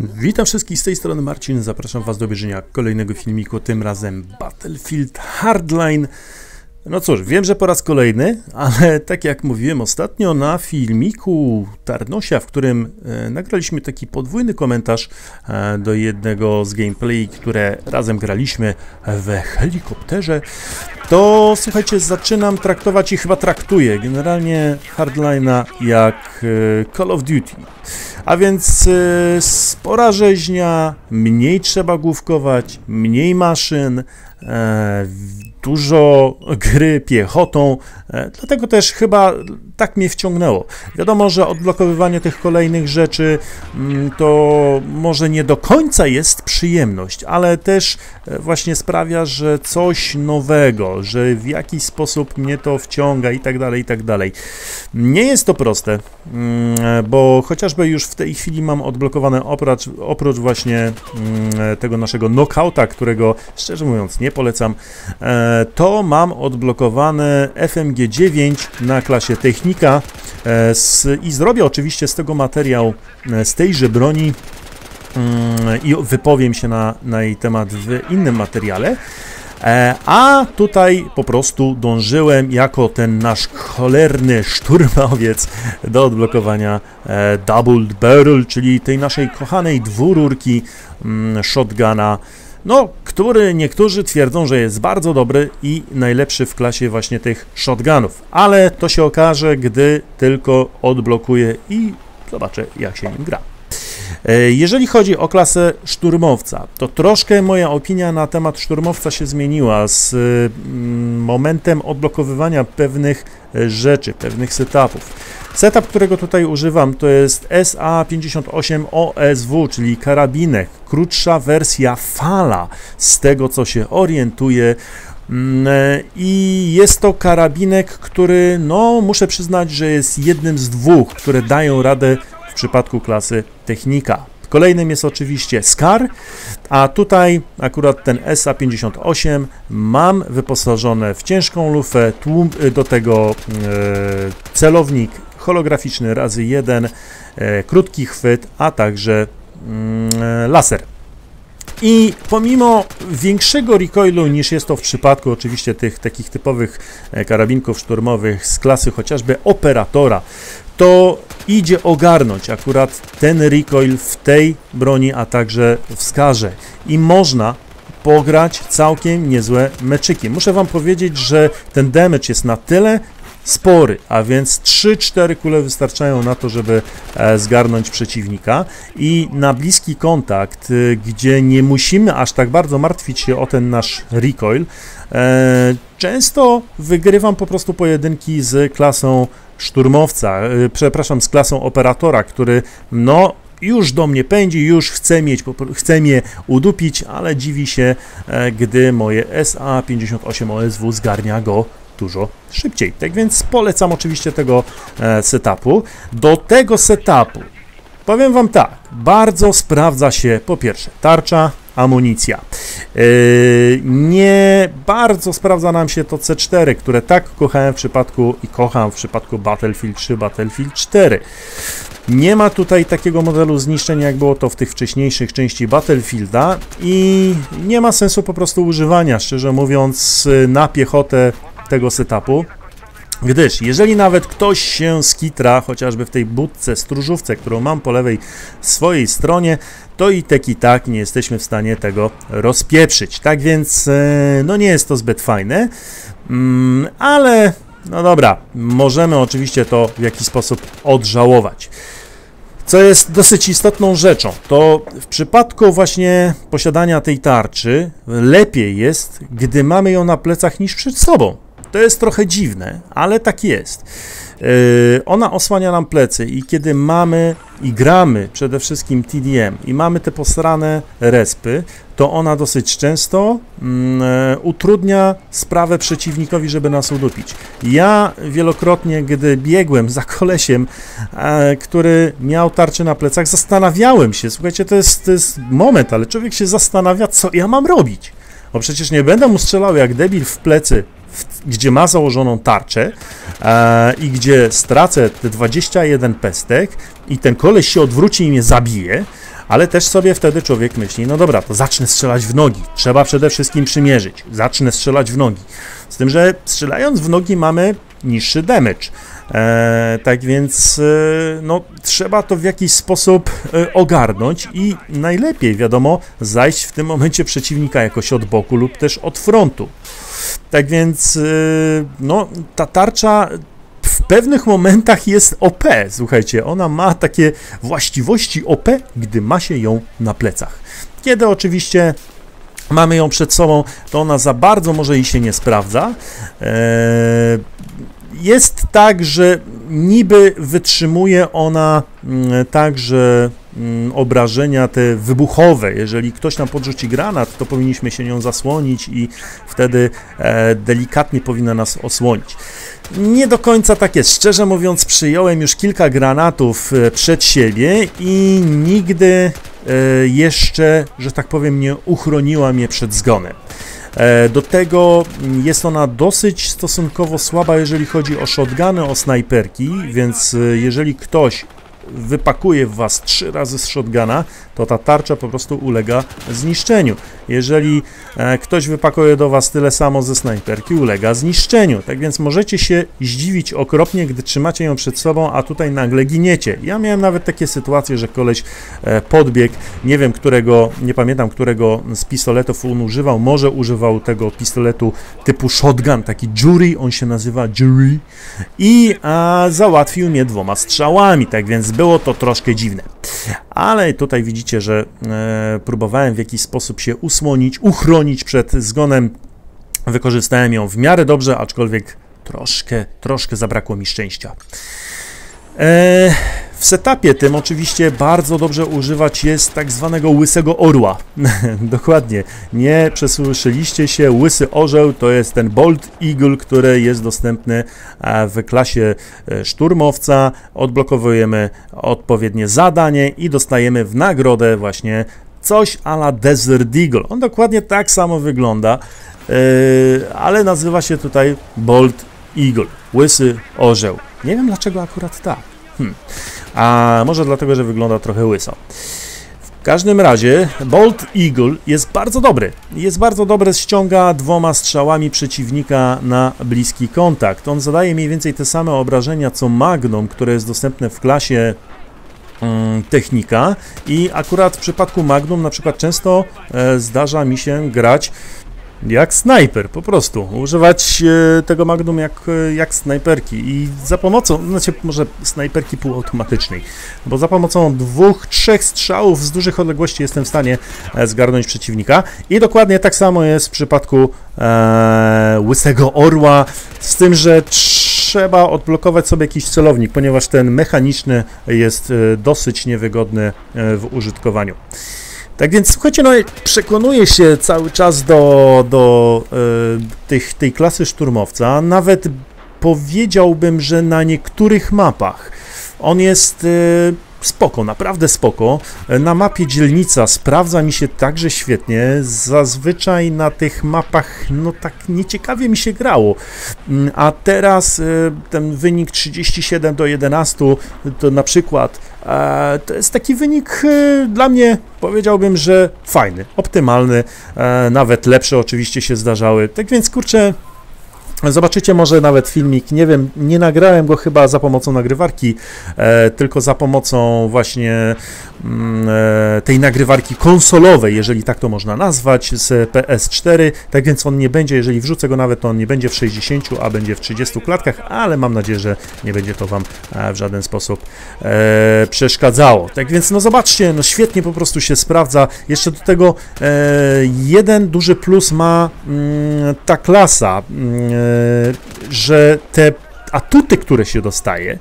Witam wszystkich z tej strony. Marcin, zapraszam Was do obejrzenia kolejnego filmiku, tym razem Battlefield Hardline. No cóż, wiem, że po raz kolejny, ale tak jak mówiłem ostatnio na filmiku Tarnosia, w którym e, nagraliśmy taki podwójny komentarz e, do jednego z gameplay, które razem graliśmy w helikopterze, to słuchajcie, zaczynam traktować i chyba traktuję generalnie Hardline'a jak e, Call of Duty. A więc e, spora rzeźnia, mniej trzeba główkować, mniej maszyn, e, dużo gry piechotą, e, dlatego też chyba tak mnie wciągnęło. Wiadomo, że odblokowywanie tych kolejnych rzeczy mm, to może nie do końca jest przyjemność, ale też e, właśnie sprawia, że coś nowego, że w jakiś sposób mnie to wciąga i tak dalej, i tak dalej. Nie jest to proste, mm, e, bo chociażby już w tej chwili mam odblokowane oprócz, oprócz właśnie mm, tego naszego knockouta, którego szczerze mówiąc nie polecam, to mam odblokowane FMG 9 na klasie technika. E, i zrobię oczywiście z tego materiał e, z tejże broni. Mm, i wypowiem się na, na jej temat w innym materiale. E, A tutaj po prostu dążyłem jako ten nasz cholerny szturmowiec do odblokowania e, Double Barrel, czyli tej naszej kochanej dwururki mm, shotguna, no, który niektórzy twierdzą, że jest bardzo dobry i najlepszy w klasie właśnie tych shotgunów. Ale to się okaże, gdy tylko odblokuję i zobaczę, jak się nim gra. E, Jeżeli chodzi o klasę szturmowca, to troszkę moja opinia na temat szturmowca się zmieniła z mm, momentem odblokowywania pewnych e, rzeczy, pewnych setupów. Setup, którego tutaj używam, to jest SA58 OSW, czyli karabinek, krótsza wersja fala, z tego co się orientuję. Mm, e, I jest to karabinek, który, no, muszę przyznać, że jest jednym z dwóch, które dają radę w przypadku klasy technika. Kolejnym jest oczywiście SCAR, a tutaj akurat ten SA58 mam wyposażone w ciężką lufę, tłum, do tego e, celownik holograficzny razy 1, e, krótki chwyt, a także e, laser. I pomimo większego recoilu niż jest to w przypadku oczywiście tych takich typowych e, karabinków szturmowych z klasy chociażby operatora, to idzie ogarnąć akurat ten recoil w tej broni, a także w skarze. I można pograć całkiem niezłe meczyki. Muszę Wam powiedzieć, że ten damage jest na tyle spory, a więc 3-4 kule wystarczają na to, żeby e, zgarnąć przeciwnika. I na bliski kontakt, y, gdzie nie musimy aż tak bardzo martwić się o ten nasz recoil, e, często wygrywam po prostu pojedynki z klasą szturmowca, e, przepraszam, z klasą operatora, który no już do mnie pędzi, już chce, mieć, chce mnie udupić, ale dziwi się, gdy moje SA58 OSW zgarnia go dużo szybciej. Tak więc polecam oczywiście tego e, setupu. Do tego setupu powiem Wam tak, bardzo sprawdza się po pierwsze tarcza, amunicja. Yy, nie bardzo sprawdza nam się to C4, które tak kochałem w przypadku i kocham w przypadku Battlefield 3, Battlefield 4. Nie ma tutaj takiego modelu zniszczenia, jak było to w tych wcześniejszych części Battlefielda i nie ma sensu po prostu używania, szczerze mówiąc, na piechotę tego setupu. Gdyż, jeżeli nawet ktoś się skitra, chociażby w tej budce, stróżówce, którą mam po lewej swojej stronie, to i tak i tak nie jesteśmy w stanie tego rozpieprzyć. Tak więc, e, no nie jest to zbyt fajne, mm, ale no dobra, możemy oczywiście to w jakiś sposób odżałować. Co jest dosyć istotną rzeczą, to w przypadku właśnie posiadania tej tarczy lepiej jest, gdy mamy ją na plecach niż przed sobą. To jest trochę dziwne, ale tak jest. Yy, ona osłania nam plecy i kiedy mamy i gramy przede wszystkim TDM i mamy te posrane respy, to ona dosyć często mm, utrudnia sprawę przeciwnikowi, żeby nas udupić. Ja wielokrotnie, gdy biegłem za kolesiem, e, który miał tarczę na plecach, zastanawiałem się, słuchajcie, to jest, to jest moment, ale człowiek się zastanawia, co ja mam robić. Bo przecież nie będę mu strzelał jak debil w plecy w, gdzie ma założoną tarczę e, i gdzie stracę te 21 pestek i ten koleś się odwróci i mnie zabije, ale też sobie wtedy człowiek myśli, no dobra, to zacznę strzelać w nogi. Trzeba przede wszystkim przymierzyć. Zacznę strzelać w nogi. Z tym, że strzelając w nogi mamy niższy damage. E, tak więc e, no, trzeba to w jakiś sposób e, ogarnąć i najlepiej, wiadomo, zajść w tym momencie przeciwnika jakoś od boku lub też od frontu. Tak więc e, no, ta tarcza w pewnych momentach jest OP. Słuchajcie, ona ma takie właściwości OP, gdy ma się ją na plecach. Kiedy oczywiście mamy ją przed sobą, to ona za bardzo może i się nie sprawdza. Eee, jest tak, że niby wytrzymuje ona mm, także mm, obrażenia te wybuchowe. Jeżeli ktoś nam podrzuci granat, to powinniśmy się nią zasłonić i wtedy e, delikatnie powinna nas osłonić. Nie do końca tak jest. Szczerze mówiąc, przyjąłem już kilka granatów e, przed siebie i nigdy e, jeszcze, że tak powiem, nie uchroniła mnie przed zgonem. E, do tego jest ona dosyć stosunkowo słaba, jeżeli chodzi o shotguny, o snajperki, więc jeżeli ktoś wypakuje w was trzy razy z shotguna, to ta tarcza po prostu ulega zniszczeniu. Jeżeli e, ktoś wypakuje do was tyle samo ze snajperki, ulega zniszczeniu. Tak więc możecie się zdziwić okropnie, gdy trzymacie ją przed sobą, a tutaj nagle giniecie. Ja miałem nawet takie sytuacje, że koleś e, podbiegł, nie wiem którego, nie pamiętam którego z pistoletów on używał, może używał tego pistoletu typu shotgun, taki jury, on się nazywa jury i a, załatwił mnie dwoma strzałami, tak więc było to troszkę dziwne. Ale tutaj widzicie, że e, próbowałem w jakiś sposób się usłonić, uchronić przed zgonem. Wykorzystałem ją w miarę dobrze, aczkolwiek troszkę, troszkę zabrakło mi szczęścia. E, w setupie tym oczywiście bardzo dobrze używać jest tak zwanego łysego orła. Dokładnie, nie przesłyszeliście się, łysy orzeł to jest ten Bolt Eagle, który jest dostępny e, w klasie e, szturmowca. Odblokowujemy odpowiednie zadanie i dostajemy w nagrodę właśnie coś ala Desert Eagle. On dokładnie tak samo wygląda, ale nazywa się tutaj Bolt Eagle, łysy orzeł. Nie wiem dlaczego akurat tak. Hmm. A może dlatego, że wygląda trochę łyso. W każdym razie Bolt Eagle jest bardzo dobry. Jest bardzo dobry, ściąga dwoma strzałami przeciwnika na bliski kontakt. On zadaje mniej więcej te same obrażenia co Magnum, które jest dostępne w klasie mm, technika i akurat w przypadku Magnum na przykład często e, zdarza mi się grać jak snajper, po prostu. Używać e, tego Magnum jak, e, jak snajperki i za pomocą, znaczy może snajperki półautomatycznej, bo za pomocą dwóch, trzech strzałów z dużych odległości jestem w stanie e, zgarnąć przeciwnika i dokładnie tak samo jest w przypadku e, Łysego Orła, z tym, że trzeba odblokować sobie jakiś celownik, ponieważ ten mechaniczny jest dosyć niewygodny w użytkowaniu. Tak więc słuchajcie, no przekonuję się cały czas do, do e, tych, tej klasy szturmowca. Nawet powiedziałbym, że na niektórych mapach on jest e, spoko, naprawdę spoko. Na mapie dzielnica sprawdza mi się także świetnie. Zazwyczaj na tych mapach, no tak nieciekawie mi się grało. Mm, a teraz e, ten wynik 37 do 11, to na przykład e, to jest taki wynik e, dla mnie, powiedziałbym, że fajny, optymalny, nawet lepsze oczywiście się zdarzały. Tak więc kurczę, Zobaczycie może nawet filmik, nie wiem, nie nagrałem go chyba za pomocą nagrywarki, e, tylko za pomocą właśnie mm, e, tej nagrywarki konsolowej, jeżeli tak to można nazwać, z PS4. Tak więc on nie będzie, jeżeli wrzucę go nawet, to on nie będzie w 60, a będzie w 30 klatkach, ale mam nadzieję, że nie będzie to Wam e, w żaden sposób e, przeszkadzało. Tak więc no zobaczcie, no świetnie po prostu się sprawdza. Jeszcze do tego e, jeden duży plus ma mm, ta klasa. Mm, że te atuty, które się dostaje,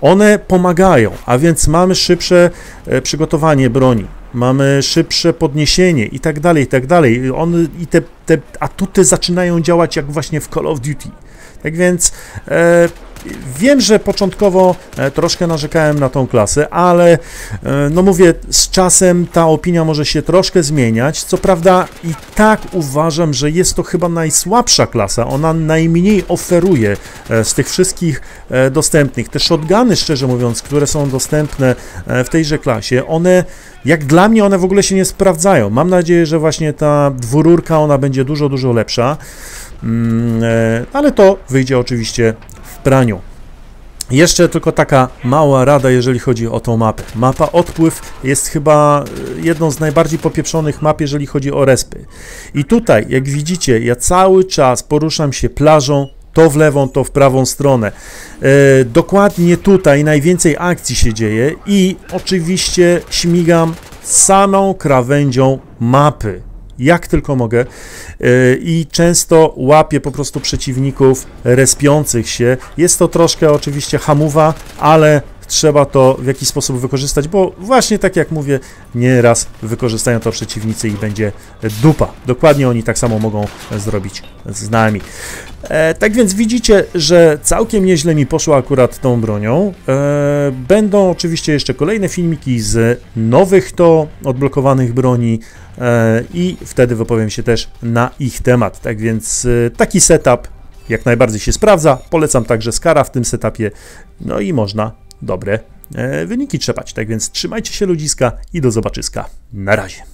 one pomagają, a więc mamy szybsze e, przygotowanie broni, mamy szybsze podniesienie i tak dalej, i tak dalej. On, I te, te atuty zaczynają działać jak właśnie w Call of Duty. Tak więc e, wiem, że początkowo e, troszkę narzekałem na tą klasę, ale e, no mówię, z czasem ta opinia może się troszkę zmieniać. Co prawda i tak uważam, że jest to chyba najsłabsza klasa, ona najmniej oferuje e, z tych wszystkich dostępnych. Te shotguny, szczerze mówiąc, które są dostępne w tejże klasie, one jak dla mnie one w ogóle się nie sprawdzają. Mam nadzieję, że właśnie ta dwururka ona będzie dużo, dużo lepsza. Mm, ale to wyjdzie oczywiście praniu. Jeszcze tylko taka mała rada, jeżeli chodzi o tą mapę. Mapa Odpływ jest chyba e, jedną z najbardziej popieprzonych map, jeżeli chodzi o respy. I tutaj, jak widzicie, ja cały czas poruszam się plażą, to w lewą, to w prawą stronę. E, dokładnie tutaj najwięcej akcji się dzieje i oczywiście śmigam samą krawędzią mapy jak tylko mogę e, i często łapię po prostu przeciwników respiących się. Jest to troszkę oczywiście hamuwa, ale trzeba to w jakiś sposób wykorzystać, bo właśnie tak jak mówię, nieraz wykorzystają to przeciwnicy i będzie dupa. Dokładnie oni tak samo mogą zrobić z nami. E, tak więc widzicie, że całkiem nieźle mi poszło akurat tą bronią. E, będą oczywiście jeszcze kolejne filmiki z nowych to odblokowanych broni e, i wtedy wypowiem się też na ich temat. Tak więc e, taki setup jak najbardziej się sprawdza. Polecam także Skara w tym setupie. No i można dobre e, wyniki trzepać. Tak więc trzymajcie się ludziska i do zobaczyska. Na razie.